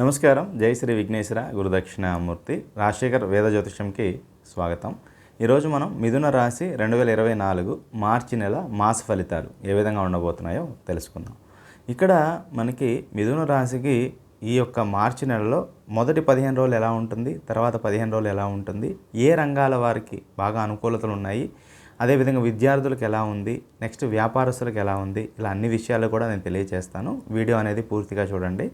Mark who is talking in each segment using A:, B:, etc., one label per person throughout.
A: నమస్కారం. జై శ్రీ విఘ్నేశ్వర గురుదక్షిణామూర్తి. రాజశేఖర్ వేద జ్యోతిషంకి స్వాగతం. ఈరోజు మనం మిథున రాశి రెండు వేల ఇరవై నాలుగు మార్చి నెల మాస ఫలితాలు ఏ విధంగా ఉండబోతున్నాయో తెలుసుకుందాం. ఇక్కడ మనకి మిథున రాశికి ఈ యొక్క మార్చి నెలలో మొదటి పదిహేను రోజులు ఎలా ఉంటుంది తర్వాత పదిహేను రోజులు ఎలా ఉంటుంది ఏ రంగాల వారికి బాగా అనుకూలతలు ఉన్నాయి అదేవిధంగా విద్యార్థులకు ఎలా ఉంది నెక్స్ట్ వ్యాపారస్తులకు ఎలా ఉంది ఇలా అన్ని విషయాలు కూడా నేను తెలియజేస్తాను. వీడియో అనేది పూర్తిగా చూడండి.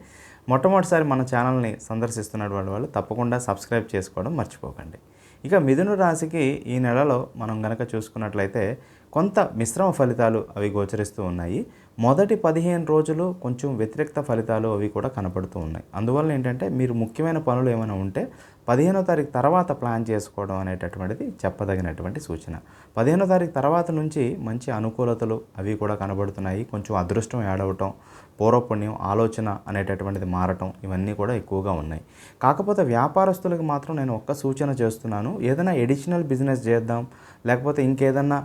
A: మొట్టమొదటిసారి మన ఛానల్ని సందర్శిస్తున్నటువంటి వాళ్ళు తప్పకుండా సబ్స్క్రైబ్ చేసుకోవడం మర్చిపోకండి. ఇక మిథున రాశికి ఈ నెలలో మనం గనక చూసుకున్నట్లయితే కొంత మిశ్రమ ఫలితాలు అవి గోచరిస్తూ ఉన్నాయి. మొదటి పదిహేను రోజులు కొంచెం వ్యతిరేక్త ఫలితాలు అవి కూడా కనపడుతూ ఉన్నాయి. అందువల్ల ఏంటంటే మీరు ముఖ్యమైన పనులు ఏమైనా ఉంటే పదిహేనో తారీఖు తర్వాత ప్లాన్ చేసుకోవడం అనేటటువంటిది చెప్పదగినటువంటి సూచన. పదిహేనో తారీఖు తర్వాత నుంచి మంచి అనుకూలతలు అవి కూడా కనబడుతున్నాయి. కొంచెం అదృష్టం ఏడవటం పూర్వపుణ్యం ఆలోచన అనేటటువంటిది మారటం ఇవన్నీ కూడా ఎక్కువగా ఉన్నాయి. కాకపోతే వ్యాపారస్తులకు మాత్రం నేను ఒక్క సూచన చేస్తున్నాను. ఏదైనా ఎడిషనల్ బిజినెస్ చేద్దాం లేకపోతే ఇంకేదన్నా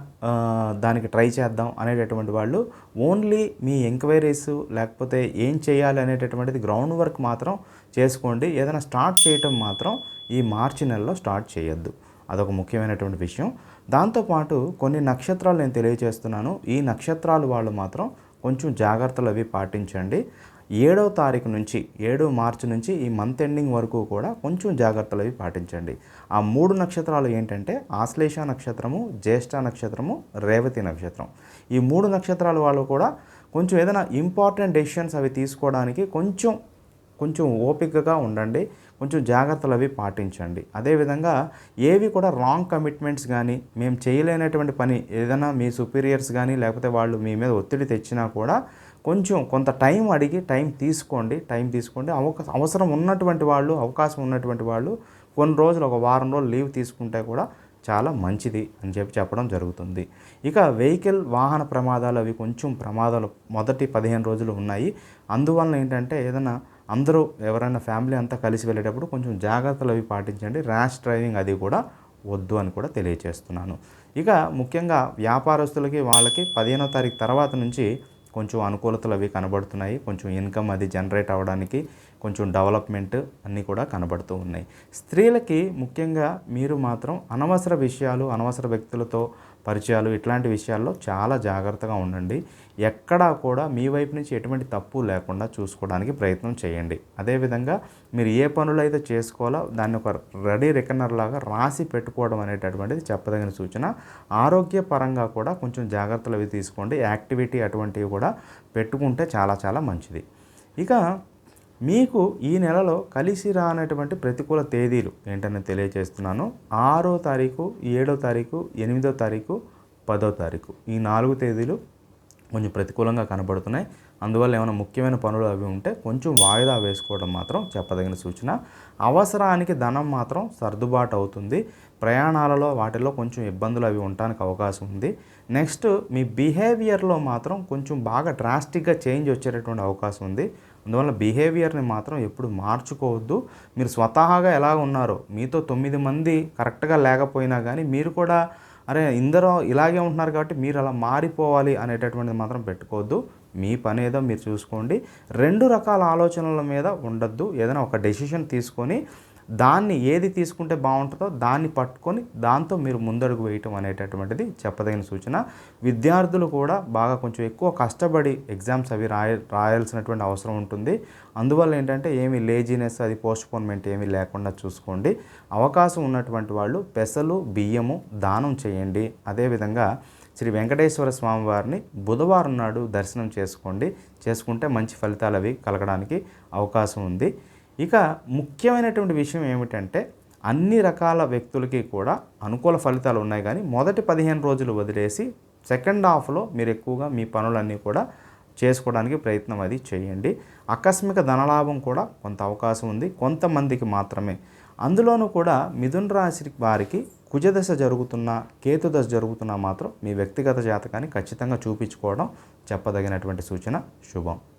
A: దానికి ట్రై చేద్దాం అనేటటువంటి వాళ్ళు ఓన్లీ మీ ఎంక్వైరీస్ లేకపోతే ఏం చేయాలి అనేటటువంటిది గ్రౌండ్ వర్క్ మాత్రం చేసుకోండి. ఏదైనా స్టార్ట్ చేయటం మాత్రం ఈ మార్చి నెలలో స్టార్ట్ చేయొద్దు. అదొక ముఖ్యమైనటువంటి విషయం. దాంతోపాటు కొన్ని నక్షత్రాలు నేను తెలియజేస్తున్నాను. ఈ నక్షత్రాలు వాళ్ళు మాత్రం కొంచెం జాగ్రత్తలు అవి పాటించండి. ఏడవ తారీఖు నుంచి ఏడో మార్చి నుంచి ఈ మంత్ ఎండింగ్ వరకు కూడా కొంచెం జాగ్రత్తలు అవి పాటించండి. ఆ మూడు నక్షత్రాలు ఏంటంటే ఆశ్లేష నక్షత్రము జ్యేష్ఠ నక్షత్రము రేవతి నక్షత్రం. ఈ మూడు నక్షత్రాల వాళ్ళు కూడా కొంచెం ఏదైనా ఇంపార్టెంట్ డెసిషన్స్ అవి తీసుకోవడానికి కొంచెం కొంచెం ఓపికగా ఉండండి కొంచెం జాగ్రత్తలు అవి పాటించండి. అదేవిధంగా ఏవి కూడా రాంగ్ కమిట్మెంట్స్ కానీ మేము చేయలేనటువంటి పని ఏదైనా మీ సుపీరియర్స్ కానీ లేకపోతే వాళ్ళు మీ మీద ఒత్తిడి తెచ్చినా కూడా కొంచెం కొంత టైం అడిగి టైం తీసుకోండి టైం తీసుకోండి. అవకాశం అవసరం ఉన్నటువంటి వాళ్ళు అవకాశం ఉన్నటువంటి వాళ్ళు కొన్ని రోజులు ఒక వారం రోజులు లీవ్ తీసుకుంటే కూడా చాలా మంచిది అని చెప్పి చెప్పడం జరుగుతుంది. ఇక వెహికల్ వాహన ప్రమాదాలు అవి కొంచెం ప్రమాదాలు మొదటి పదిహేను రోజులు ఉన్నాయి. అందువలన ఏంటంటే ఏదైనా అందరూ ఎవరైనా ఫ్యామిలీ అంతా కలిసి వెళ్ళేటప్పుడు కొంచెం జాగ్రత్తలు అవి పాటించండి. ర్యాష్ డ్రైవింగ్ అది కూడా వద్దు అని కూడా తెలియజేస్తున్నాను ఇక ముఖ్యంగా వ్యాపారస్తులకి వాళ్ళకి పదిహేనో తారీఖు తర్వాత నుంచి కొంచెం అనుకూలతలు అవి కనబడుతున్నాయి. కొంచెం ఇన్కమ్ అది జనరేట్ అవ్వడానికి కొంచెం డెవలప్మెంట్ అన్నీ కూడా కనబడుతూ ఉన్నాయి. స్త్రీలకి ముఖ్యంగా మీరు మాత్రం అనవసర విషయాలు అనవసర వ్యక్తులతో పరిచయాలు ఇట్లాంటి విషయాల్లో చాలా జాగ్రత్తగా ఉండండి. ఎక్కడా కూడా మీ వైపు నుంచి ఎటువంటి తప్పు లేకుండా చూసుకోవడానికి ప్రయత్నం చేయండి. అదేవిధంగా మీరు ఏ పనులు అయితే చేసుకోవాలో దాన్ని ఒక రెడీ రికనర్ లాగా రాసి పెట్టుకోవడం అనేటటువంటిది చెప్పదగిన సూచన. ఆరోగ్యపరంగా కూడా కొంచెం జాగ్రత్తలు అవి తీసుకోండి. యాక్టివిటీ అటువంటివి కూడా పెట్టుకుంటే చాలా చాలా మంచిది. ఇక మీకు ఈ నెలలో కలిసి రానటువంటి ప్రతికూల తేదీలు ఏంటని తెలియజేస్తున్నాను. ఆరో తారీఖు ఏడో తారీఖు ఎనిమిదో తారీఖు పదో తారీఖు ఈ నాలుగు తేదీలు కొంచెం ప్రతికూలంగా కనబడుతున్నాయి. అందువల్ల ఏమైనా ముఖ్యమైన పనులు అవి ఉంటే కొంచెం వాయిదా వేసుకోవడం మాత్రం చెప్పదగిన సూచన. అవసరానికి ధనం మాత్రం సర్దుబాటు అవుతుంది. ప్రయాణాలలో వాటిలో కొంచెం ఇబ్బందులు అవి ఉండడానికి అవకాశం ఉంది. నెక్స్ట్ మీ బిహేవియర్లో మాత్రం కొంచెం బాగా డ్రాస్టిక్గా చేంజ్ వచ్చేటటువంటి అవకాశం ఉంది. అందువల్ల బిహేవియర్ని మాత్రం ఎప్పుడు మార్చుకోవద్దు. మీరు స్వతహాగా ఎలా ఉన్నారో మీతో తొమ్మిది మంది కరెక్ట్గా లేకపోయినా కానీ మీరు కూడా అరే ఇందరూ ఇలాగే ఉంటున్నారు కాబట్టి మీరు అలా మారిపోవాలి అనేటటువంటిది మాత్రం పెట్టుకోవద్దు. మీ పని ఏదో మీరు చూసుకోండి. రెండు రకాల ఆలోచనల మీద ఉండొద్దు. ఏదైనా ఒక డెసిషన్ తీసుకొని దాన్ని ఏది తీసుకుంటే బాగుంటుందో దాన్ని పట్టుకొని దాంతో మీరు ముందడుగు వేయటం అనేటటువంటిది చెప్పదగిన సూచన. విద్యార్థులు కూడా బాగా కొంచెం ఎక్కువ కష్టపడి ఎగ్జామ్స్ అవి రాయ రాయాల్సినటువంటి అవసరం ఉంటుంది. అందువల్ల ఏంటంటే ఏమి లేజినెస్ అది పోస్ట్పోన్మెంట్ ఏమీ లేకుండా చూసుకోండి. అవకాశం ఉన్నటువంటి వాళ్ళు పెసలు బియ్యము దానం చేయండి. అదేవిధంగా శ్రీ వెంకటేశ్వర స్వామి వారిని బుధవారం నాడు దర్శనం చేసుకోండి. చేసుకుంటే మంచి ఫలితాలు అవి కలగడానికి అవకాశం ఉంది. ఇక ముఖ్యమైనటువంటి విషయం ఏమిటంటే అన్ని రకాల వ్యక్తులకి కూడా అనుకూల ఫలితాలు ఉన్నాయి కానీ మొదటి పదిహేను రోజులు వదిలేసి సెకండ్ హాఫ్లో మీరు ఎక్కువగా మీ పనులన్నీ కూడా చేసుకోవడానికి ప్రయత్నం అది చేయండి. ఆకస్మిక ధనలాభం కూడా కొంత అవకాశం ఉంది కొంతమందికి మాత్రమే. అందులోనూ కూడా మిథున్ రాశి వారికి కుజదశ జరుగుతున్న కేతుదశ జరుగుతున్నా మాత్రం మీ వ్యక్తిగత జాతకాన్ని ఖచ్చితంగా చూపించుకోవడం చెప్పదగినటువంటి సూచన. శుభం.